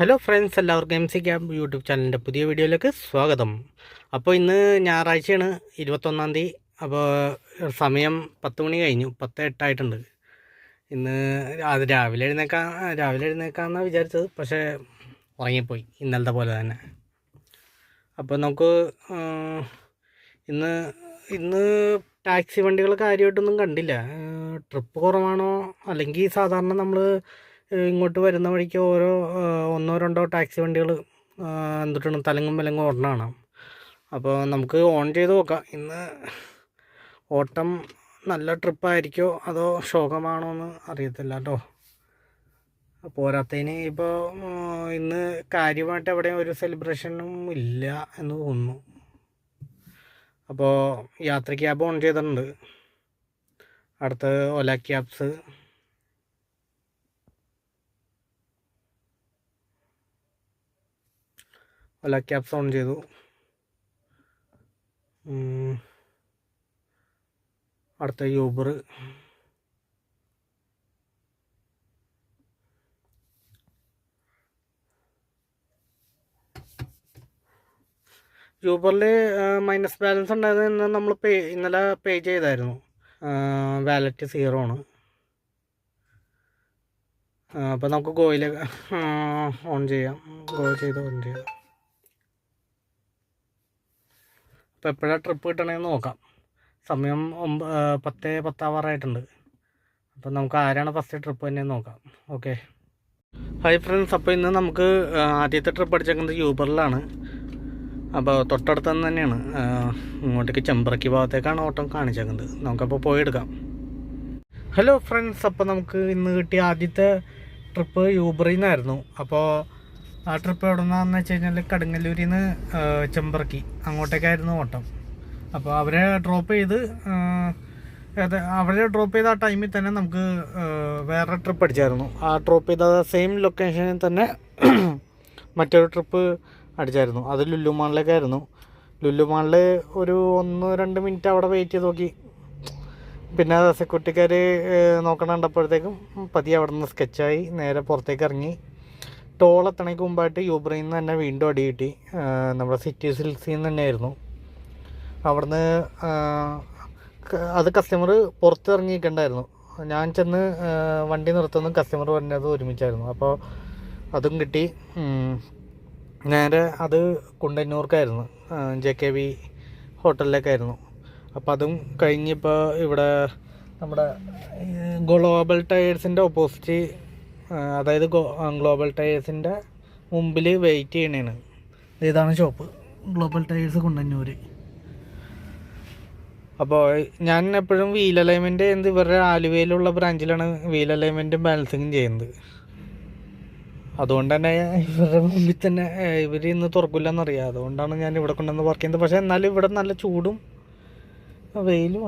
Hello friends എല്ലാവർക്കും M C cab YouTube ചാനലിന്റെ പുതിയ വീഡിയോയിലേക്ക് സ്വാഗതം. അപ്പോൾ ഇന്ന് ഞായറാഴ്ചയാണ് ഇരുപത്തൊന്നാം തീയതി. അപ്പോൾ സമയം പത്ത് മണി കഴിഞ്ഞു പത്ത് എട്ടായിട്ടുണ്ട്. ഇന്ന് അത് രാവിലെ എഴുന്നേക്കാൻ രാവിലെ എഴുന്നേക്കാമെന്നാണ് വിചാരിച്ചത് പക്ഷേ ഉറങ്ങിപ്പോയി ഇന്നലത്തെ പോലെ തന്നെ. അപ്പോൾ നമുക്ക് ഇന്ന് ഇന്ന് ടാക്സി വണ്ടികൾ കാര്യമായിട്ടൊന്നും കണ്ടില്ല. ട്രിപ്പ് കുറവാണോ അല്ലെങ്കിൽ സാധാരണ നമ്മൾ ഇങ്ങോട്ട് വരുന്ന വഴിക്ക് ഓരോ ഒന്നോ രണ്ടോ ടാക്സി വണ്ടികൾ എന്തിട്ടാണ് തലങ്ങും വിലങ്ങും ഓടണമാണ് അപ്പോൾ നമുക്ക് ഓൺ ചെയ്ത് നോക്കാം. ഇന്ന് ഓട്ടം നല്ല ട്രിപ്പായിരിക്കോ അതോ ശോകമാണോ എന്ന് അറിയത്തില്ല കേട്ടോ. പോരാത്തതിന് ഇപ്പോൾ ഇന്ന് കാര്യമായിട്ട് എവിടെയും ഒരു സെലിബ്രേഷനും ഇല്ല എന്ന് തോന്നുന്നു. അപ്പോൾ യാത്ര ക്യാബ് ഓൺ ചെയ്തിട്ടുണ്ട്. അടുത്ത് Ola cabs Ola cabs on ചെയ്തു. അടുത്ത യൂബർ യൂബറിൽ മൈനസ് ബാലൻസ് ഉണ്ടായത് ഇന്ന് നമ്മൾ പേ ഇന്നലെ പേ ചെയ്തായിരുന്നു. വാലറ്റ് സീറോ ആണ്. അപ്പോൾ നമുക്ക് ഗോയിൽ ഓൺ ചെയ്യാം. ഗോ ചെയ്ത് ഓൺ ചെയ്യാം. അപ്പോൾ എപ്പോഴാണ് ട്രിപ്പ് കിട്ടണമെന്ന് നോക്കാം. സമയം ഒമ്പ പത്ത് പത്താവാറായിട്ടുണ്ട്. അപ്പോൾ നമുക്ക് ആരാണ് ഫസ്റ്റ് ട്രിപ്പ് തന്നെ നോക്കാം. ഓക്കെ ഹായ് ഫ്രണ്ട്സ് അപ്പോൾ ഇന്ന് നമുക്ക് ആദ്യത്തെ ട്രിപ്പ് അടിച്ചേക്കുന്നത് യൂബറിലാണ്. അപ്പോൾ തൊട്ടടുത്ത് തന്നെയാണ്. ഇങ്ങോട്ടേക്ക് ചെമ്പ്രക്കി ഭാഗത്തേക്കാണ് ഓട്ടം കാണിച്ചേക്കുന്നത്. നമുക്കപ്പോൾ പോയി എടുക്കാം. ഹലോ ഫ്രണ്ട്സ് അപ്പോൾ നമുക്ക് ഇന്ന് കിട്ടിയ ആദ്യത്തെ ട്രിപ്പ് യൂബറിൽ നിന്നായിരുന്നു അപ്പോൾ ആ ട്രിപ്പ് എവിടെ നിന്നാന്ന് വെച്ച് കഴിഞ്ഞാൽ കടുങ്ങല്ലൂരിൽ നിന്ന് ചെമ്പറക്കി. അങ്ങോട്ടേക്കായിരുന്നു ഓട്ടം. അപ്പോൾ അവരെ ഡ്രോപ്പ് ചെയ്ത് അവരെ ഡ്രോപ്പ് ചെയ്ത ആ ടൈമിൽ തന്നെ നമുക്ക് വേറെ ട്രിപ്പ് അടിച്ചായിരുന്നു. ആ ഡ്രോപ്പ് ചെയ്ത സെയിം ലൊക്കേഷനിൽ തന്നെ മറ്റൊരു ട്രിപ്പ് അടിച്ചായിരുന്നു. അത് ലുല്ലുമാളിലേക്കായിരുന്നു ലുല്ലുമാളിൽ ഒരു ഒന്ന് രണ്ട് മിനിറ്റ് അവിടെ വെയിറ്റ് ചെയ്ത് നോക്കി. പിന്നെ സെക്യൂരിറ്റിക്കാർ നോക്കണ കണ്ടപ്പോഴത്തേക്കും പതിയെ അവിടെ നിന്ന് സ്കെച്ചായി നേരെ പുറത്തേക്ക് ഇറങ്ങി. ടോൾ എത്തണേക്ക് മുമ്പായിട്ട് യൂബ്രയിൽ നിന്ന് തന്നെ വീണ്ടും അടി കിട്ടി. നമ്മുടെ സിറ്റി സിൽസിൽ നിന്ന് തന്നെയായിരുന്നു. അവിടുന്ന് അത് കസ്റ്റമർ പുറത്ത് ഇറങ്ങിയിട്ടുണ്ടായിരുന്നു ഞാൻ ചെന്ന് വണ്ടി നിർത്തുന്നു കസ്റ്റമർ പറഞ്ഞത് ഒരുമിച്ചായിരുന്നു. അപ്പോൾ അതും കിട്ടി. നേരെ അത് കുണ്ടന്നൂർക്കായിരുന്നു. ജെ കെ വി ഹോട്ടലിലേക്കായിരുന്നു. അപ്പോൾ അതും കഴിഞ്ഞിപ്പോൾ ഇവിടെ നമ്മുടെ ഗ്ലോബൽ ടയേഴ്സിന്റെ ഓപ്പോസിറ്റ് അതായത് ഗ്ലോബൽ ടയേഴ്സിന്റെ മുമ്പിൽ വെയിറ്റ് ചെയ്യണേണ്. ഇതാണ് ഷോപ്പ് ഗ്ലോബൽ ടയേഴ്സ് കുണ്ടന്നൂർ അപ്പോൾ ഞാൻ എപ്പോഴും വീൽ അലൈൻമെന്റ് എന്ത് ഇവരുടെ ആലുവയിലുള്ള ബ്രാഞ്ചിലാണ് വീൽ അലൈൻമെന്റും ബാലൻസിങ്ങും ചെയ്യുന്നത്. അതുകൊണ്ട് തന്നെ ഇവരുടെ മുമ്പിൽ തന്നെ ഇവർ ഇന്ന് തുറക്കില്ലെന്നറിയാം അതുകൊണ്ടാണ് ഞാൻ ഇവിടെ കൊണ്ടുവന്ന് വർക്ക് ചെയ്യുന്നത്. പക്ഷേ എന്നാലും ഇവിടെ നല്ല ചൂടും വെയിലും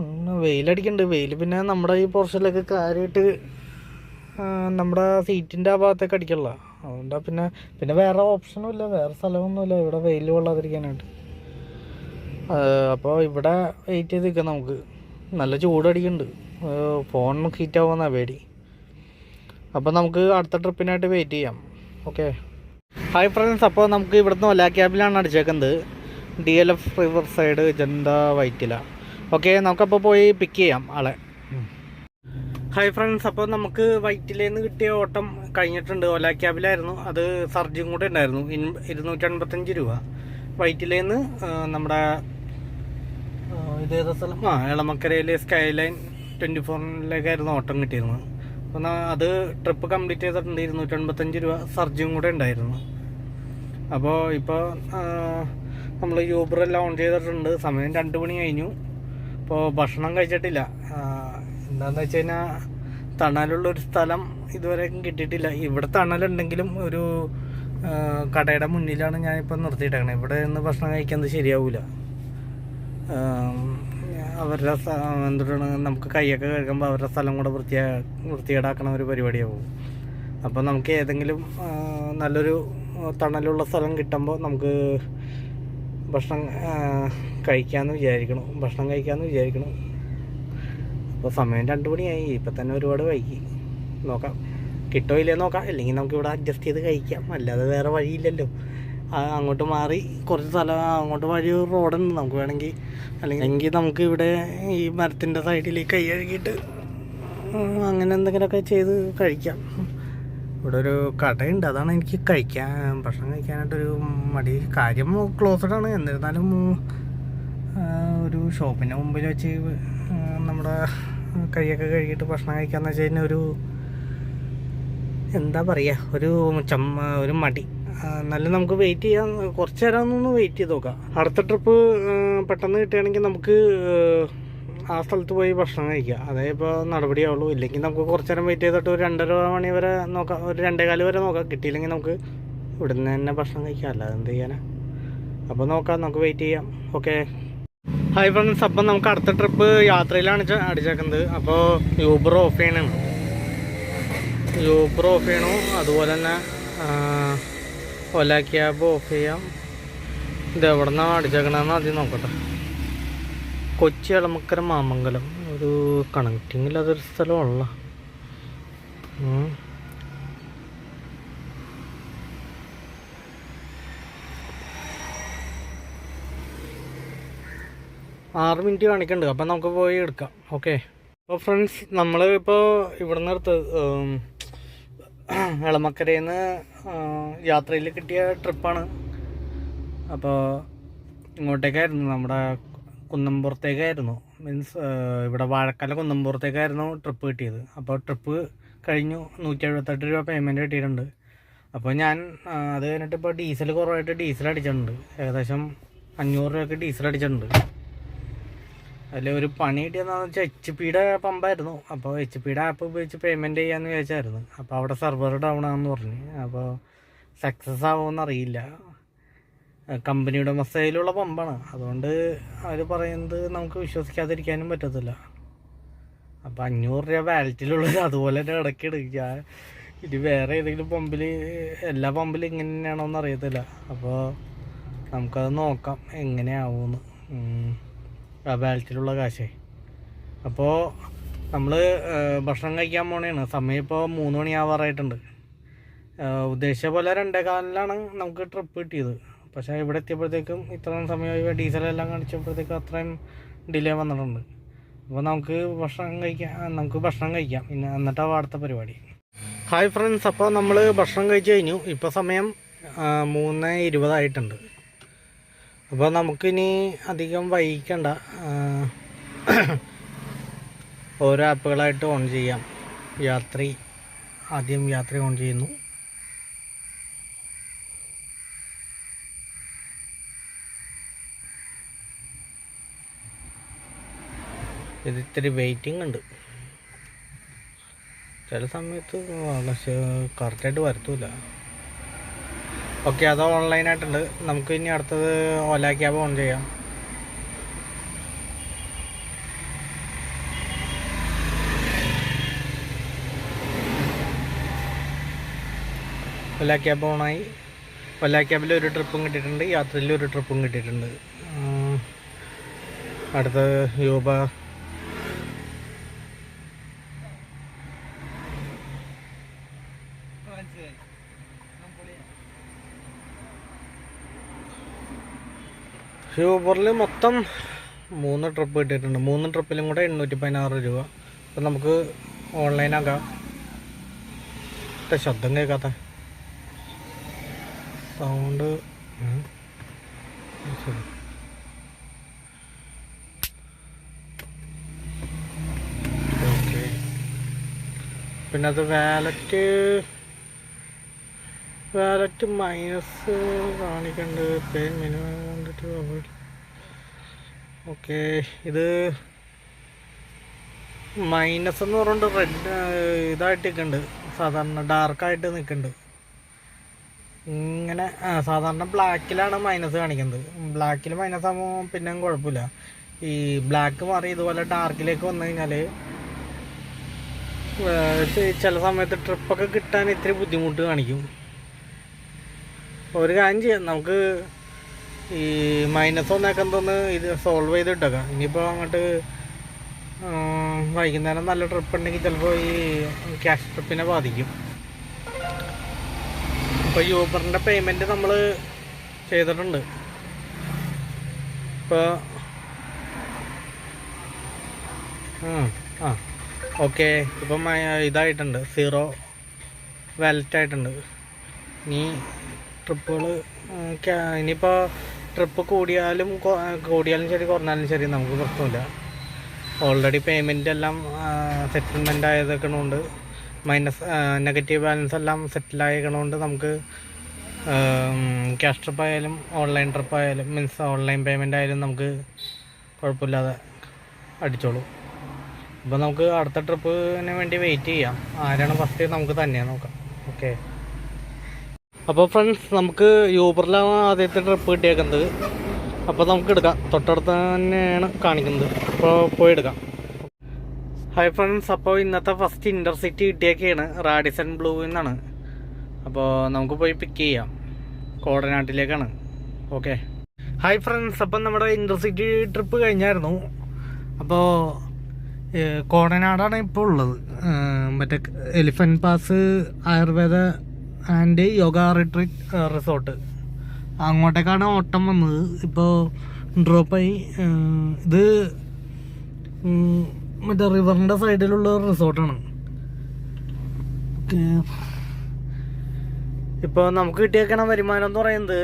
വെയിലടിക്കുന്നുണ്ട് വെയിൽ പിന്നെ നമ്മുടെ ഈ പോർഷനിലൊക്കെ കാര്യമായിട്ട് നമ്മുടെ സീറ്റിന്റെ ആ ഭാഗത്തേക്ക് അടിക്കല്ല അതുകൊണ്ടാ പിന്നെ പിന്നെ വേറെ ഓപ്ഷനും ഇല്ല വേറെ സ്ഥലമൊന്നുമില്ല ഇവിടെ വെയിൽ കൊള്ളാതിരിക്കാനായിട്ട്. അപ്പോൾ ഇവിടെ വെയിറ്റ് ചെയ്ത് നിൽക്കാം നമുക്ക്. നല്ല ചൂടടിക്കുന്നുണ്ട് ഫോൺ ഹീറ്റ് ആവുമെന്നാ പേടി. അപ്പോൾ നമുക്ക് അടുത്ത ട്രിപ്പിനായിട്ട് വെയിറ്റ് ചെയ്യാം. ഓക്കെ ഹായ് ഫ്രണ്ട്സ് അപ്പോൾ നമുക്ക് ഇവിടുന്ന് ഒലാ ക്യാബിലാണ് അടിച്ചേക്കുന്നത്. D L F river side Janta Vyttila okay നമുക്കപ്പോൾ പോയി പിക്ക് ചെയ്യാം ആളെ. ഹായ് ഫ്രണ്ട്സ് അപ്പോൾ നമുക്ക് വൈറ്റിലേന്ന് കിട്ടിയ ഓട്ടം കഴിഞ്ഞിട്ടുണ്ട്. ഓല ക്യാബിലായിരുന്നു അത് സർജിയും കൂടെ ഉണ്ടായിരുന്നു. ഇൻ- ഇരുന്നൂറ്റി എൺപത്തഞ്ച് രൂപ. വൈറ്റിലേന്ന് നമ്മുടെ ഇതേതാ സ്ഥലം? ആ എളമക്കരയിലെ സ്കൈ ലൈൻ ട്വന്റി ഫോറിലേക്കായിരുന്നു ഓട്ടം കിട്ടിയിരുന്നത്. അപ്പോൾ അത് ട്രിപ്പ് കംപ്ലീറ്റ് ചെയ്തിട്ടുണ്ട്. ഇരുന്നൂറ്റൻപത്തഞ്ച് രൂപ സർജിയും കൂടെ ഉണ്ടായിരുന്നു. അപ്പോൾ ഇപ്പോൾ നമ്മൾ യൂബറെല്ലാം ഓൺ ചെയ്തിട്ടുണ്ട്. സമയം രണ്ട് മണി കഴിഞ്ഞു. അപ്പോൾ ഭക്ഷണം കഴിച്ചിട്ടില്ല. എന്താണെന്ന് വെച്ച് കഴിഞ്ഞാൽ തണലുള്ളൊരു സ്ഥലം ഇതുവരെ കിട്ടിയിട്ടില്ല. ഇവിടെ തണലുണ്ടെങ്കിലും ഒരു കടയുടെ മുന്നിലാണ് ഞാൻ ഞാനിപ്പോൾ നിർത്തിയിട്ടേക്കണത് ഇവിടെ നിന്ന് ഭക്ഷണം കഴിക്കുന്നത് ശരിയാവില്ല അവരുടെ എന്തുകൊണ്ടാണ് നമുക്ക് കൈയൊക്കെ കഴുകുമ്പോൾ അവരുടെ സ്ഥലം കൂടെ വൃത്തിയാ വൃത്തികേടാക്കണ ഒരു പരിപാടിയാവും. അപ്പോൾ നമുക്ക് ഏതെങ്കിലും നല്ലൊരു തണലുള്ള സ്ഥലം കിട്ടുമ്പോൾ നമുക്ക് ഭക്ഷണം കഴിക്കാമെന്ന് വിചാരിക്കണം. ഭക്ഷണം കഴിക്കാമെന്ന് വിചാരിക്കണം. അപ്പോൾ സമയം രണ്ട് മണിയായി. ഇപ്പം തന്നെ ഒരുപാട് വൈകി. നോക്കാം. കിട്ടോ ഇല്ലേ നോക്കാം. അല്ലെങ്കിൽ നമുക്ക് ഇവിടെ അഡ്ജസ്റ്റ് ചെയ്ത് കഴിക്കാം. അല്ലാതെ വേറെ വഴിയില്ലല്ലോ. അങ്ങോട്ട് മാറി കുറച്ച് സ്ഥലം അങ്ങോട്ട് വഴി റോഡുണ്ട്. നമുക്ക് വേണമെങ്കിൽ അല്ലെങ്കിൽ എങ്കിൽ നമുക്ക് ഇവിടെ ഈ മരത്തിന്റെ സൈഡിൽ കൈ കഴുകിയിട്ട് അങ്ങനെ എന്തെങ്കിലുമൊക്കെ ചെയ്ത് കഴിക്കാം. ഇവിടെ ഒരു കടയുണ്ട്. അതാണ് എനിക്ക് കഴിക്കാൻ ഭക്ഷണം കഴിക്കാനായിട്ടൊരു മടി. കാര്യം ക്ലോസ്ഡ് ആണ്. എന്നിരുന്നാലും ഒരു ഷോപ്പിന്റെ മുമ്പിൽ വെച്ച് നമ്മുടെ കൈയൊക്കെ കഴുകിയിട്ട് ഭക്ഷണം കഴിക്കാന്ന് വെച്ച് കഴിഞ്ഞാൽ ഒരു എന്താ പറയുക ഒരു ചമ്മ ഒരു മടി. നല്ല നമുക്ക് വെയിറ്റ് ചെയ്യാൻ കുറച്ച് നേരം ഒന്ന് വെയിറ്റ് ചെയ്ത് നോക്കാം. അടുത്ത ട്രിപ്പ് പെട്ടെന്ന് കിട്ടുകയാണെങ്കിൽ നമുക്ക് ആ സ്ഥലത്ത് പോയി ഭക്ഷണം കഴിക്കാം. അതേ ഇപ്പോൾ നടപടിയാവുള്ളൂ. ഇല്ലെങ്കിൽ നമുക്ക് കുറച്ച് നേരം വെയിറ്റ് ചെയ്തിട്ട് ഒരു രണ്ടര മണി വരെ നോക്കാം. ഒരു രണ്ടേകാൽ വരെ നോക്കാം. കിട്ടിയില്ലെങ്കിൽ നമുക്ക് ഇവിടുന്ന് തന്നെ ഭക്ഷണം കഴിക്കാം. അല്ലാതെ എന്ത് ചെയ്യാനാ? അപ്പോൾ നോക്കാം. നമുക്ക് വെയിറ്റ് ചെയ്യാം. ഓക്കെ ഹായ് ഫ്രണ്ട്സ് അപ്പം നമുക്ക് അടുത്ത ട്രിപ്പ് യാത്രയിലാണ് അടിച്ചേക്കുന്നത്. അപ്പോൾ യൂബർ ഓഫ് ചെയ്യണം. യൂബർ ഓഫ് ചെയ്യണു? അതുപോലെ തന്നെ ഒല ക്യാബ് ഓഫ് ചെയ്യാം. ഇത് എവിടെ നിന്നാണ് അടിച്ചേക്കണമെന്ന് ആദ്യം നോക്കട്ടെ. കൊച്ചി എളമക്കര മാമംഗലം. ഒരു കണക്റ്റിംഗ് അതൊരു സ്ഥലമുള്ള ആറ് മിനിറ്റ് കാണിക്കുന്നുണ്ട് അപ്പം നമുക്ക് പോയി എടുക്കാം. ഓക്കെ അപ്പോൾ ഫ്രണ്ട്സ് നമ്മൾ ഇപ്പോൾ ഇവിടുന്ന് എടുത്ത് എളമക്കരയിൽ നിന്ന് യാത്രയിൽ കിട്ടിയ ട്രിപ്പാണ് അപ്പോൾ ഇങ്ങോട്ടേക്കായിരുന്നു. നമ്മുടെ കുന്നമ്പുറത്തേക്കായിരുന്നു മീൻസ് ഇവിടെ വാഴക്കാല കുന്നമ്പുറത്തേക്കായിരുന്നു ട്രിപ്പ് കിട്ടിയത്. അപ്പോൾ ട്രിപ്പ് കഴിഞ്ഞു. നൂറ്റി എഴുപത്തെട്ട് രൂപ പേയ്മെന്റ് കിട്ടിയിട്ടുണ്ട്. അപ്പോൾ ഞാൻ അത് കഴിഞ്ഞിട്ട് ഇപ്പോൾ ഡീസൽ കുറവായിട്ട് ഡീസൽ അടിച്ചിട്ടുണ്ട്. ഏകദേശം അഞ്ഞൂറ് രൂപയ്ക്ക് ഡീസൽ അടിച്ചിട്ടുണ്ട്. അതിൽ ഒരു പണി കിട്ടിയെന്നു വെച്ചാൽ എച്ച് പിയുടെ പമ്പായിരുന്നു. അപ്പോൾ എച്ച് പിയുടെ ആപ്പ് ഉപയോഗിച്ച് പേയ്മെന്റ് ചെയ്യാമെന്ന് വിചാരിച്ചായിരുന്നു. അപ്പോൾ അവിടെ സെർവർ ഡൗൺ ആണെന്ന് പറഞ്ഞു. അപ്പോൾ സക്സസ് ആവുമെന്ന് അറിയില്ല. കമ്പനിയുടെ മസയിലുള്ള പമ്പാണ്. അതുകൊണ്ട് അവർ പറയുന്നത് നമുക്ക് വിശ്വസിക്കാതിരിക്കാനും പറ്റത്തില്ല. അപ്പോൾ അഞ്ഞൂറ് രൂപ വാലറ്റിലുള്ളത് അതുപോലെ തന്നെ ഇടയ്ക്ക് എടുക്കുക ഇത് വേറെ ഏതെങ്കിലും പമ്പിൽ എല്ലാ പമ്പിലും ഇങ്ങനെ തന്നെയാണോന്ന് അറിയത്തില്ല. അപ്പോൾ നമുക്കത് നോക്കാം. എങ്ങനെയാവുമെന്ന് ബാലറ്റിലുള്ള കാശേ. അപ്പോൾ നമ്മൾ ഭക്ഷണം കഴിക്കാൻ പോണേണ്. സമയം ഇപ്പോൾ മൂന്ന് മണിയാവാറായിട്ടുണ്ട്. ഉദ്ദേശിച്ച പോലെ രണ്ടേ കാലിലാണ് നമുക്ക് ട്രിപ്പ് കിട്ടിയത്. പക്ഷേ ഇവിടെ എത്തിയപ്പോഴത്തേക്കും ഇത്രയും സമയമായി ഡീസലെല്ലാം കാണിച്ചപ്പോഴത്തേക്കും അത്രയും ഡിലേ വന്നിട്ടുണ്ട്. അപ്പോൾ നമുക്ക് ഭക്ഷണം കഴിക്കാം നമുക്ക് ഭക്ഷണം കഴിക്കാം. പിന്നെ എന്നിട്ടാണ് അടുത്ത പരിപാടി. ഹായ് ഫ്രണ്ട്സ് അപ്പോൾ നമ്മൾ ഭക്ഷണം കഴിച്ച് കഴിഞ്ഞു. ഇപ്പോൾ സമയം മൂന്ന് ഇരുപതായിട്ടുണ്ട്. അപ്പോൾ നമുക്കിനി അധികം വൈകിക്കണ്ട. ഓരോ ആപ്പുകളായിട്ട് ഓൺ ചെയ്യാം. യാത്രി. ആദ്യം യാത്ര ഓൺ ചെയ്യുന്നു. ഇത് ഇത്തിരി വെയിറ്റിംഗ് ഉണ്ട്. ചില സമയത്ത് കറക്റ്റായിട്ട് വരത്തൂല. ഓക്കെ അത് ഓൺലൈനായിട്ടുണ്ട് നമുക്ക് ഇനി അടുത്തത് ഓല ക്യാബ് ഓൺ ചെയ്യാം. ഒല ക്യാബ് ഓണായി ഒല ക്യാബിൽ ഒരു ട്രിപ്പും കിട്ടിയിട്ടുണ്ട്. യാത്രയിൽ ഒരു ട്രിപ്പും കിട്ടിയിട്ടുണ്ട്. അടുത്തത് യോബ യൂബ യൂബറിൽ മൊത്തം മൂന്ന് ട്രിപ്പ് കിട്ടിയിട്ടുണ്ട്. മൂന്ന് ട്രിപ്പിലും കൂടെ എണ്ണൂറ്റി പതിനാറ് രൂപ. അപ്പം നമുക്ക് ഓൺലൈനാക്കാം ശബ്ദം കേൾക്കാത്ത? Sound okay. പിന്നെ അത് വാലറ്റ് വാലറ്റ് മൈനസ് കാണിക്കേണ്ടത് പേ മിനിമം കണ്ടിട്ട് ഓക്കെ ഇത് മൈനസ് എന്ന് പറഞ്ഞിട്ട് റെഡ് ഇതായിട്ട് നിൽക്കുന്നുണ്ട് സാധാരണ ഡാർക്കായിട്ട് നിൽക്കുന്നുണ്ട് ഇങ്ങനെ സാധാരണ ബ്ലാക്കിലാണ് മൈനസ് കാണിക്കുന്നത്. ബ്ലാക്കിൽ മൈനസ് ആകുമ്പോൾ പിന്നെയും കുഴപ്പമില്ല. ഈ ബ്ലാക്ക് മാറി ഇതുപോലെ ഡാർക്കിലേക്ക് വന്നു കഴിഞ്ഞാൽ ചില സമയത്ത് ട്രിപ്പൊക്കെ കിട്ടാൻ ഇത്തിരി ബുദ്ധിമുട്ട് കാണിക്കും. ഒരു കാര്യം ചെയ്യാം നമുക്ക് ഈ മൈനസ് ഒന്നൊക്കെ എന്തോന്ന് ഇത് സോൾവ് ചെയ്തിട്ടേക്കാം. ഇനിയിപ്പോൾ അങ്ങോട്ട് വൈകുന്നേരം നല്ല ട്രിപ്പ് ഉണ്ടെങ്കിൽ ചിലപ്പോൾ ഈ ക്യാഷ് ട്രിപ്പിനെ ബാധിക്കും. ഇപ്പോൾ യൂബറിന്റെ പേയ്മെന്റ് നമ്മൾ ചെയ്തിട്ടുണ്ട്. ഇപ്പോൾ ആ ഓക്കെ ഇപ്പം ഇതായിട്ടുണ്ട്. സീറോ വാലറ്റ് ആയിട്ടുണ്ട്. ഇനി ട്രിപ്പുകൾ ഇനിയിപ്പോൾ ട്രിപ്പ് കൂടിയാലും കൂടിയാലും ശരി കുറഞ്ഞാലും ശരി നമുക്ക് പ്രശ്നമില്ല ഓൾറെഡി പേയ്മെന്റ് എല്ലാം സെറ്റിൽമെന്റ് ആയതൊക്കെയുണ്ട്. മൈനസ് നെഗറ്റീവ് ബാലൻസ് എല്ലാം സെറ്റിൽ ആയതുകൊണ്ട് നമുക്ക്. ക്യാഷ് ട്രിപ്പ് ആയാലും ഓൺലൈൻ ട്രിപ്പ് ആയാലും മീൻസ് ഓൺലൈൻ പേയ്മെന്റ് ആയാലും നമുക്ക് കുഴപ്പമില്ലാതെ അടിച്ചോളൂ. അപ്പോൾ നമുക്ക് അടുത്ത ട്രിപ്പിന് വേണ്ടി വെയിറ്റ് ചെയ്യാം. ആരാണ് ഫസ്റ്റ് നമുക്ക് തന്നെയാണ് നോക്കാം. ഓക്കെ അപ്പോൾ ഫ്രണ്ട്സ് നമുക്ക് യൂബറിലാണ് ആദ്യത്തെ ട്രിപ്പ് കിട്ടിയേക്കുന്നത്. അപ്പോൾ നമുക്ക് എടുക്കാം. തൊട്ടടുത്ത് തന്നെയാണ് കാണിക്കുന്നത്. അപ്പോൾ പോയി എടുക്കാം. ഹായ് ഫ്രണ്ട്സ് അപ്പോൾ ഇന്നത്തെ ഫസ്റ്റ് ഇന്റർസിറ്റി കിട്ടിയൊക്കെയാണ് റാഡിസൺ ബ്ലൂ എന്നാണ് അപ്പോൾ നമുക്ക് പോയി പിക്ക് ചെയ്യാം. കോടനാട്ടിലേക്കാണ്. ഓക്കെ ഹായ് ഫ്രണ്ട്സ് അപ്പം നമ്മുടെ ഇന്റർസിറ്റി ട്രിപ്പ് കഴിഞ്ഞായിരുന്നു. അപ്പോൾ കോടനാടാണ് ഇപ്പോൾ ഉള്ളത്. മറ്റേ elephant pass Ayurveda and yoga retreat resort അങ്ങോട്ടേക്കാണ് ഓട്ടം വന്നത്. ഇപ്പോൾ ഡ്രോപ്പായി ഇത് മറ്റേ റിവറിന്റെ സൈഡിലുള്ള റിസോർട്ടാണ് ഇപ്പോൾ നമുക്ക് കിട്ടിയേക്കണ വരുമാനം എന്ന് പറയുന്നത്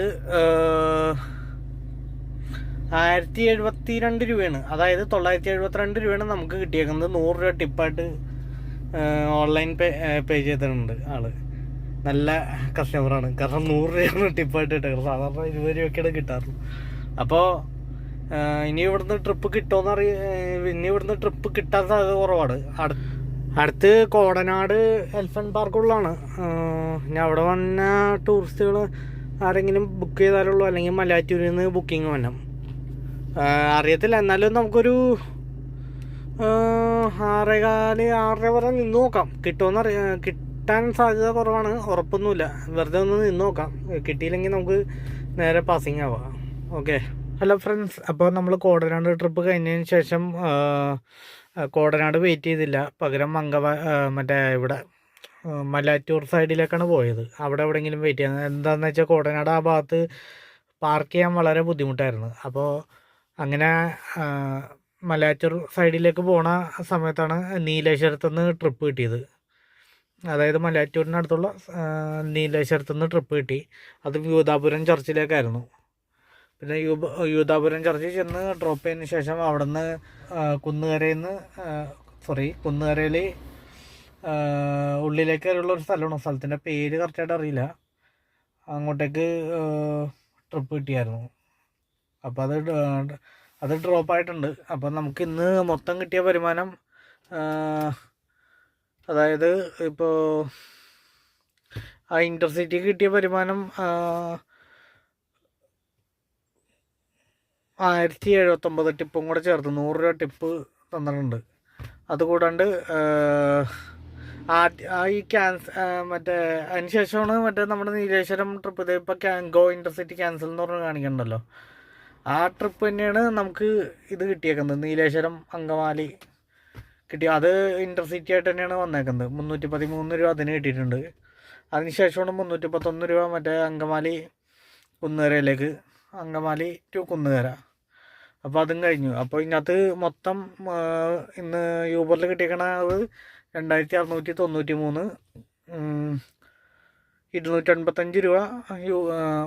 ആയിരത്തി എഴുപത്തി രണ്ട് രൂപയാണ്. അതായത് തൊള്ളായിരത്തി എഴുപത്തിരണ്ട് രൂപയാണ് നമുക്ക് കിട്ടിയേക്കുന്നത്. നൂറ് രൂപ ടിപ്പായിട്ട് ഓൺലൈൻ പേ പേ ചെയ്തിട്ടുണ്ട് ആൾ. നല്ല കസ്റ്റമറാണ് കാരണം നൂറ് രൂപയാണ് ടിപ്പായിട്ട് കിട്ടുക സാധാരണ ഇരുപത് രൂപയ്ക്കാണ് കിട്ടാറുള്ളൂ അപ്പോൾ ഇനി ഇവിടുന്ന് ട്രിപ്പ് കിട്ടുമെന്ന് അറിയ ഇനി ഇവിടുന്ന് ട്രിപ്പ് കിട്ടാൻ സാധ്യത കുറവാണ്. അടു- അടുത്ത് കോടനാട് എൽഫൻ പാർക്കുള്ളതാണ് ഞാൻ അവിടെ വന്ന ടൂറിസ്റ്റുകൾ ആരെങ്കിലും ബുക്ക് ചെയ്താലുള്ളൂ. അല്ലെങ്കിൽ മലയാറ്റൂരിൽ നിന്ന് ബുക്കിംഗ് വരണം അറിയത്തില്ല. എന്നാലും നമുക്കൊരു ആറേകാൽ ആറര വരെ നിന്ന് നോക്കാം. കിട്ടുമെന്ന് അറിയാ കിട്ടാൻ സാധ്യത കുറവാണ്. ഉറപ്പൊന്നുമില്ല. വെറുതെ ഒന്ന് നിന്ന് നോക്കാം. കിട്ടിയില്ലെങ്കിൽ നമുക്ക് നേരെ പാസിങ് ആവാം. ഓക്കെ ഹലോ ഫ്രണ്ട്സ് അപ്പോൾ നമ്മൾ കോടനാട് ട്രിപ്പ് കഴിഞ്ഞതിന് ശേഷം കോടനാട് വെയിറ്റ് ചെയ്തില്ല. പകരം മംഗവ മറ്റേ ഇവിടെ മലാറ്റൂർ സൈഡിലേക്കാണ് പോയത്. അവിടെ എവിടെയെങ്കിലും വെയിറ്റ് ചെയ്യാൻ എന്താണെന്ന് വെച്ചാൽ കോടനാട് ആ ഭാഗത്ത് പാർക്ക് ചെയ്യാൻ വളരെ ബുദ്ധിമുട്ടായിരുന്നു. അപ്പോൾ അങ്ങനെ മലാറ്റൂർ സൈഡിലേക്ക് പോണ സമയത്താണ് നീലേശ്വരത്തുനിന്ന് ട്രിപ്പ് കിട്ടിയത്. അതായത് മലയാറ്റൂരിനടുത്തുള്ള നീലേശ്വരത്തു നിന്ന് ട്രിപ്പ് കിട്ടി. അത് യൂതാപുരം ചർച്ചിലേക്കായിരുന്നു. പിന്നെ യൂബ യൂതാപുരം ചർച്ചിൽ ചെന്ന് ഡ്രോപ്പ് ചെയ്തതിന് ശേഷം അവിടെ നിന്ന് കുന്നുകരയിൽ നിന്ന് സോറി കുന്നുകരയിൽ ഉള്ളിലേക്ക് വരെയുള്ള ഒരു സ്ഥലമാണ്. സ്ഥലത്തിന്റെ പേര് കറക്റ്റായിട്ട് അറിയില്ല. അങ്ങോട്ടേക്ക് ട്രിപ്പ് കിട്ടിയായിരുന്നു. അപ്പോൾ അത് അത് ഡ്രോപ്പ് ആയിട്ടുണ്ട്. അപ്പോൾ നമുക്ക് ഇന്ന് മൊത്തം കിട്ടിയ വരുമാനം അതായത് ഇപ്പോൾ ആ ഇന്റർസിറ്റി കിട്ടിയ വരുമാനം ആയിരത്തി എഴുപത്തൊമ്പത് ടിപ്പും കൂടെ ചേർത്ത് നൂറ് രൂപ ടിപ്പ് തന്നിട്ടുണ്ട്. അതുകൂടാണ്ട് ആ ഈ ക്യാൻസ മറ്റേ അതിന് ശേഷമാണ് മറ്റേ നമ്മുടെ നീലേശ്വരം ട്രിപ്പ് ഇത് ഇപ്പോൾ ഗോ ഇന്റർസിറ്റി ക്യാൻസൽ എന്ന് പറഞ്ഞ് കാണിക്കണ്ടല്ലോ ആ ട്രിപ്പ് തന്നെയാണ് നമുക്ക് ഇത് കിട്ടിയേക്കുന്നത്. നീലേശ്വരം അങ്കമാലി കിട്ടിയ അത് ഇന്റർസിറ്റി ആയിട്ട് തന്നെയാണ് വന്നേക്കുന്നത്. മുന്നൂറ്റി പതിമൂന്ന് രൂപ അതിന് കിട്ടിയിട്ടുണ്ട്. അതിന് ശേഷമാണ് മുന്നൂറ്റി പത്തൊന്ന് രൂപ മറ്റേ അങ്കമാലി കുന്നുകരയിലേക്ക് അങ്കമാലി ടു കുന്നുകര. അപ്പോൾ അതും കഴിഞ്ഞു. അപ്പോൾ ഇതിനകത്ത് മൊത്തം ഇന്ന് യൂബറിൽ കിട്ടിയേക്കണത് രണ്ടായിരത്തി അറുന്നൂറ്റി തൊണ്ണൂറ്റി മൂന്ന് ഇരുന്നൂറ്റി എൺപത്തഞ്ച് രൂപ യു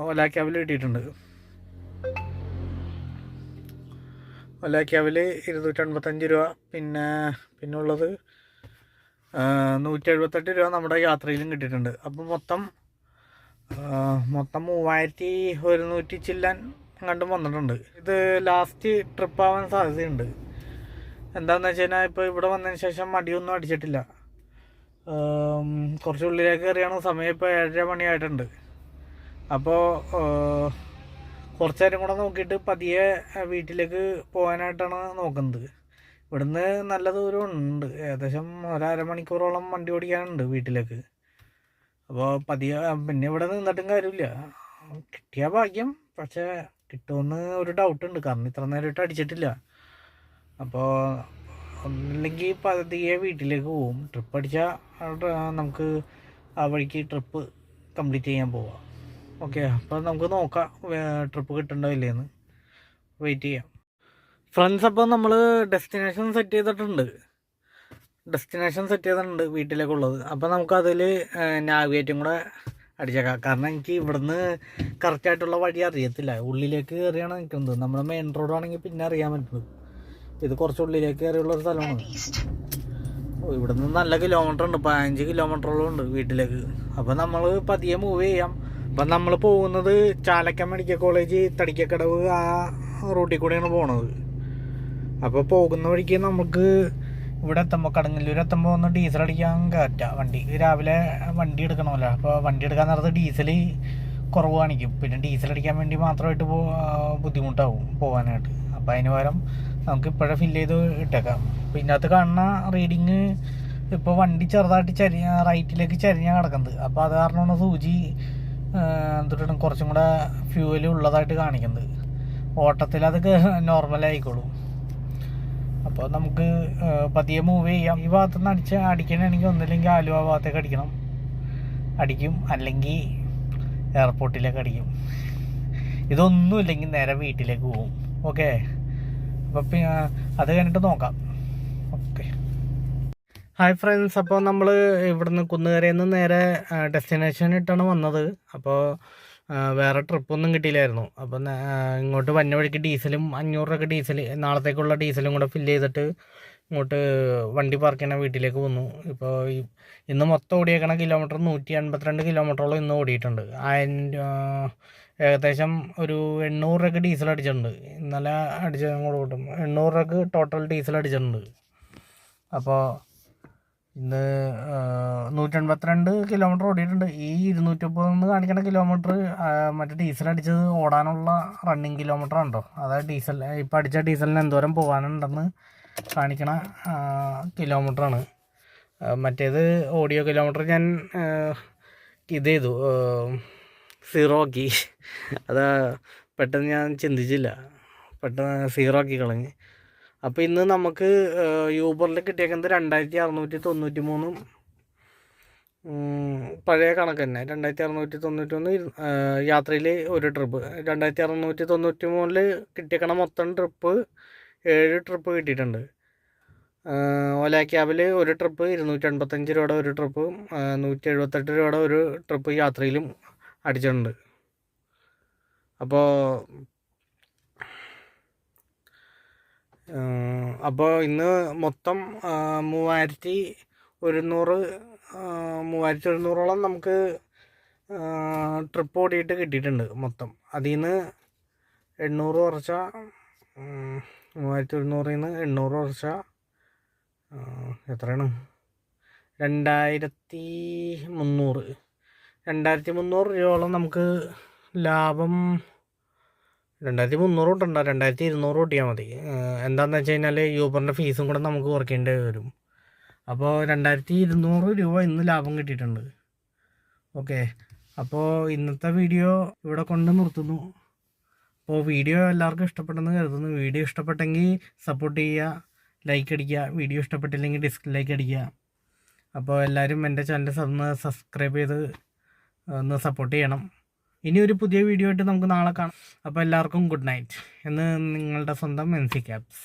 ഒല ക്യാബിൽ കിട്ടിയിട്ടുണ്ട്. ക്യാബിൽ ഇരുന്നൂറ്റി അൻപത്തഞ്ച് രൂപ. പിന്നെ പിന്നുള്ളത് നൂറ്റി എഴുപത്തെട്ട് രൂപ നമ്മുടെ യാത്രയിലും കിട്ടിയിട്ടുണ്ട്. അപ്പോൾ മൊത്തം മൊത്തം മൂവായിരത്തി ഒരുന്നൂറ്റി ചില്ലാൻ കണ്ടും വന്നിട്ടുണ്ട്. ഇത് ലാസ്റ്റ് ട്രിപ്പ് ആവാൻ സാധ്യതയുണ്ട്. എന്താണെന്ന് വെച്ച് കഴിഞ്ഞാൽ ഇപ്പോൾ ഇവിടെ വന്നതിന് ശേഷം മടിയൊന്നും അടിച്ചിട്ടില്ല. കുറച്ചുള്ളിലേക്ക് കയറിയാണ് സമയം ഇപ്പോൾ ഏഴര മണിയായിട്ടുണ്ട്. അപ്പോൾ കുറച്ച് നേരം കൂടെ നോക്കിയിട്ട് പതിയെ വീട്ടിലേക്ക് പോകാനായിട്ടാണ് നോക്കുന്നത്. ഇവിടുന്ന് നല്ല ദൂരം ഉണ്ട് ഏകദേശം ഒരമണിക്കൂറോളം വണ്ടി ഓടിക്കാനുണ്ട് വീട്ടിലേക്ക്. അപ്പോൾ പതിയെ പിന്നെ ഇവിടെ നിന്നിട്ടും കാര്യമില്ല. കിട്ടിയ ഭാഗ്യം. പക്ഷേ കിട്ടുമെന്ന് ഒരു ഡൗട്ട് ഉണ്ട് കാരണം ഇത്ര നേരമായിട്ട് അടിച്ചിട്ടില്ല. അപ്പോൾ ഒന്നില്ലെങ്കിൽ പതിയെ വീട്ടിലേക്ക് പോവും. ട്രിപ്പ് അടിച്ചാൽ നമുക്ക് ആ വഴിക്ക് ട്രിപ്പ് കംപ്ലീറ്റ് ചെയ്യാൻ പോവാം. ഓക്കെ അപ്പോൾ നമുക്ക് നോക്കാം ട്രിപ്പ് കിട്ടണ്ടോ ഇല്ലേന്ന്. വെയിറ്റ് ചെയ്യാം. ഫ്രണ്ട്സ് അപ്പോൾ നമ്മൾ ഡെസ്റ്റിനേഷൻ സെറ്റ് ചെയ്തിട്ടുണ്ട്. ഡെസ്റ്റിനേഷൻ സെറ്റ് ചെയ്തിട്ടുണ്ട് വീട്ടിലേക്കുള്ളത്. അപ്പോൾ നമുക്കതിൽ നാവിഗേറ്റും കൂടെ അടിച്ചേക്കാം. കാരണം എനിക്ക് ഇവിടുന്ന് കറക്റ്റായിട്ടുള്ള വഴി അറിയത്തില്ല. ഉള്ളിലേക്ക് കയറിയാണ് എനിക്ക് എന്ത് നമ്മുടെ മെയിൻ റോഡാണെങ്കിൽ പിന്നെ അറിയാൻ പറ്റുന്നത്. ഇത് കുറച്ച് ഉള്ളിലേക്ക് കയറിയുള്ള ഒരു സ്ഥലമാണ്. ഇവിടുന്ന് നല്ല കിലോമീറ്റർ ഉണ്ട്. പതിനഞ്ച് കിലോമീറ്ററോളം ഉണ്ട് വീട്ടിലേക്ക്. അപ്പോൾ നമ്മൾ പതിയെ മൂവ് ചെയ്യാം. അപ്പം നമ്മൾ പോകുന്നത് ചാലക്ക മെഡിക്കൽ കോളേജ് തടിക്കക്കടവ് ആ റൂട്ടിൽ കൂടെയാണ് പോണത്. അപ്പോൾ പോകുന്ന വഴിക്ക് നമുക്ക് ഇവിടെ എത്തുമ്പോൾ കടങ്ങല്ലൂർ എത്തുമ്പോൾ ഒന്ന് ഡീസൽ അടിക്കാൻ കയറ്റ വണ്ടി. രാവിലെ വണ്ടി എടുക്കണമല്ലോ. അപ്പോൾ വണ്ടി എടുക്കാൻ നേരത്ത് ഡീസൽ കുറവ് കാണിക്കും. പിന്നെ ഡീസൽ അടിക്കാൻ വേണ്ടി മാത്രമായിട്ട് പോ ബുദ്ധിമുട്ടാവും പോകാനായിട്ട്. അപ്പോൾ അതിന് പകരം നമുക്ക് ഇപ്പോഴേ ഫില്ല് ചെയ്ത് ഇട്ടേക്കാം. അപ്പോൾ ഇതിനകത്ത് കാണുന്ന റീഡിങ് ഇപ്പോൾ വണ്ടി ചെറുതായിട്ട് ചരി റൈറ്റിലേക്ക് ചരിഞ്ഞാണ് കിടക്കുന്നത്. അപ്പോൾ അത് കാരണമാണ് സൂചി എന്തിട്ടും കുറച്ചും കൂടെ ഫ്യൂവൽ ഉള്ളതായിട്ട് കാണിക്കുന്നത്. ഓട്ടത്തിൽ അത് നോർമലായിക്കോളും അപ്പോൾ നമുക്ക് പതിയെ മൂവ് ചെയ്യാം. ഈ ഭാഗത്തു നിന്ന് അടിച്ച് അടിക്കണമെങ്കിൽ ഒന്നില്ലെങ്കിൽ ആലുവ ഭാഗത്തേക്ക് അടിക്കണം. അടിക്കും. അല്ലെങ്കിൽ എയർപോർട്ടിലേക്ക് അടിക്കും. ഇതൊന്നും ഇല്ലെങ്കിൽ നേരെ വീട്ടിലേക്ക് പോകും. ഓക്കെ അപ്പം അത് കഴിഞ്ഞിട്ട് നോക്കാം. ഓക്കെ ഹായ് ഫ്രണ്ട്സ് അപ്പോൾ നമ്മൾ ഇവിടുന്ന് കുന്നുകരയിൽ നേരെ ഡെസ്റ്റിനേഷൻ ഇട്ടാണ് വന്നത്. അപ്പോൾ വേറെ ട്രിപ്പൊന്നും കിട്ടിയില്ലായിരുന്നു. അപ്പോൾ ഇങ്ങോട്ട് വന്ന വഴിക്ക് ഡീസലും അഞ്ഞൂറ് രൂപ ഡീസൽ നാളത്തേക്കുള്ള ഡീസലും കൂടെ ഫില്ല് ചെയ്തിട്ട് ഇങ്ങോട്ട് വണ്ടി പാർക്ക് ചെയ്യണ വീട്ടിലേക്ക് വന്നു. ഇപ്പോൾ ഇന്ന് മൊത്തം ഓടിയേക്കണ കിലോമീറ്റർ നൂറ്റി അൻപത്തിരണ്ട് കിലോമീറ്ററോളം ഇന്ന് ഓടിയിട്ടുണ്ട്. ആയിരം ഏകദേശം ഒരു എണ്ണൂറ് രൂപയ്ക്ക് ഡീസൽ അടിച്ചിട്ടുണ്ട്. ഇന്നലെ അടിച്ച കൂടെ കൂട്ടും. എണ്ണൂറ് രൂപയ്ക്ക് ടോട്ടൽ ഡീസൽ അടിച്ചിട്ടുണ്ട്. അപ്പോൾ ഇന്ന് നൂറ്റെൺപത്തിരണ്ട് കിലോമീറ്റർ ഓടിയിട്ടുണ്ട്. ഈ ഇരുന്നൂറ്റി മുപ്പതെന്ന് കാണിക്കുന്ന കിലോമീറ്റർ മറ്റേ ഡീസൽ അടിച്ചത് ഓടാനുള്ള റണ്ണിങ് കിലോമീറ്റർ ഉണ്ടോ അതായത് ഡീസൽ ഇപ്പം അടിച്ച ഡീസലിന് എന്തോരം പോകാനുണ്ടെന്ന് കാണിക്കണ കിലോമീറ്ററാണ് മറ്റേത് ഓഡിയോ കിലോമീറ്റർ ഞാൻ ഇത് ചെയ്തു. സീറോ ആക്കി. അത് പെട്ടെന്ന് ഞാൻ ചിന്തിച്ചില്ല. പെട്ടെന്ന് സീറോ ആക്കി കളഞ്ഞ്. അപ്പോൾ ഇന്ന് നമുക്ക് യൂബറിൽ കിട്ടിയേക്കുന്നത് രണ്ടായിരത്തി അറുന്നൂറ്റി തൊണ്ണൂറ്റി മൂന്നും പഴയ കണക്ക് തന്നെ. രണ്ടായിരത്തി അറുന്നൂറ്റി തൊണ്ണൂറ്റി ഒന്ന് യാത്രയിൽ ഒരു ട്രിപ്പ് രണ്ടായിരത്തി അറുന്നൂറ്റി തൊണ്ണൂറ്റി മൂന്നിൽ കിട്ടിയേക്കണ മൊത്തം ട്രിപ്പ് ഏഴ് ട്രിപ്പ് കിട്ടിയിട്ടുണ്ട്. ഓല ക്യാബിൽ ഒരു ട്രിപ്പ് ഇരുന്നൂറ്റി എൺപത്തഞ്ച് രൂപയുടെ ഒരു ട്രിപ്പ് നൂറ്റി എഴുപത്തെട്ട് രൂപയുടെ ഒരു ട്രിപ്പ് യാത്രയിലും അടിച്ചിട്ടുണ്ട്. അപ്പോൾ അപ്പോൾ ഇന്ന് മൊത്തം മൂവായിരത്തി ഒരുന്നൂറ് മൂവായിരത്തി ഒരുന്നൂറോളം നമുക്ക് ട്രിപ്പ് ഓടിയിട്ട് കിട്ടിയിട്ടുണ്ട് മൊത്തം. അതിൽ നിന്ന് എണ്ണൂറ് കുറച്ച മൂവായിരത്തി ഒരുന്നൂറിൽ നിന്ന് എണ്ണൂറ് കുറച്ച എത്രയാണ്? രണ്ടായിരത്തി മുന്നൂറ്. രണ്ടായിരത്തി മുന്നൂറ് രൂപയോളം നമുക്ക് ലാഭം രണ്ടായിരത്തി മുന്നൂറ് കൂട്ടണ്ട രണ്ടായിരത്തി ഇരുന്നൂറ് കൂട്ടിയാൽ മതി എന്താണെന്ന് വെച്ച് കഴിഞ്ഞാൽ യൂബറിന്റെ ഫീസും കൂടെ നമുക്ക് കുറയ്ക്കേണ്ടി വരും. അപ്പോൾ രണ്ടായിരത്തി ഇരുന്നൂറ് രൂപ ഇന്ന് ലാഭം കിട്ടിയിട്ടുണ്ട്. ഓക്കെ. അപ്പോൾ ഇന്നത്തെ വീഡിയോ ഇവിടെ കൊണ്ട് നിർത്തുന്നു. അപ്പോൾ വീഡിയോ എല്ലാവർക്കും ഇഷ്ടപ്പെട്ടെന്ന് കരുതുന്നു. വീഡിയോ ഇഷ്ടപ്പെട്ടെങ്കിൽ സപ്പോർട്ട് ചെയ്യുക ലൈക്ക് അടിക്കുക. വീഡിയോ ഇഷ്ടപ്പെട്ടില്ലെങ്കിൽ ഡിസ്ലൈക്ക് അടിക്കുക. അപ്പോൾ എല്ലാവരും എന്റെ ചാനൽ സബ്സ്ക്രൈബ് ചെയ്ത് ഒന്ന് സപ്പോർട്ട് ചെയ്യണം. ഇനി ഒരു പുതിയ വീഡിയോ ആയിട്ട് നമുക്ക് നാളെ കാണാം. അപ്പോൾ എല്ലാവർക്കും ഗുഡ് നൈറ്റ് എന്ന് നിങ്ങളുടെ സ്വന്തം എൻ സി ക്യാബ്സ്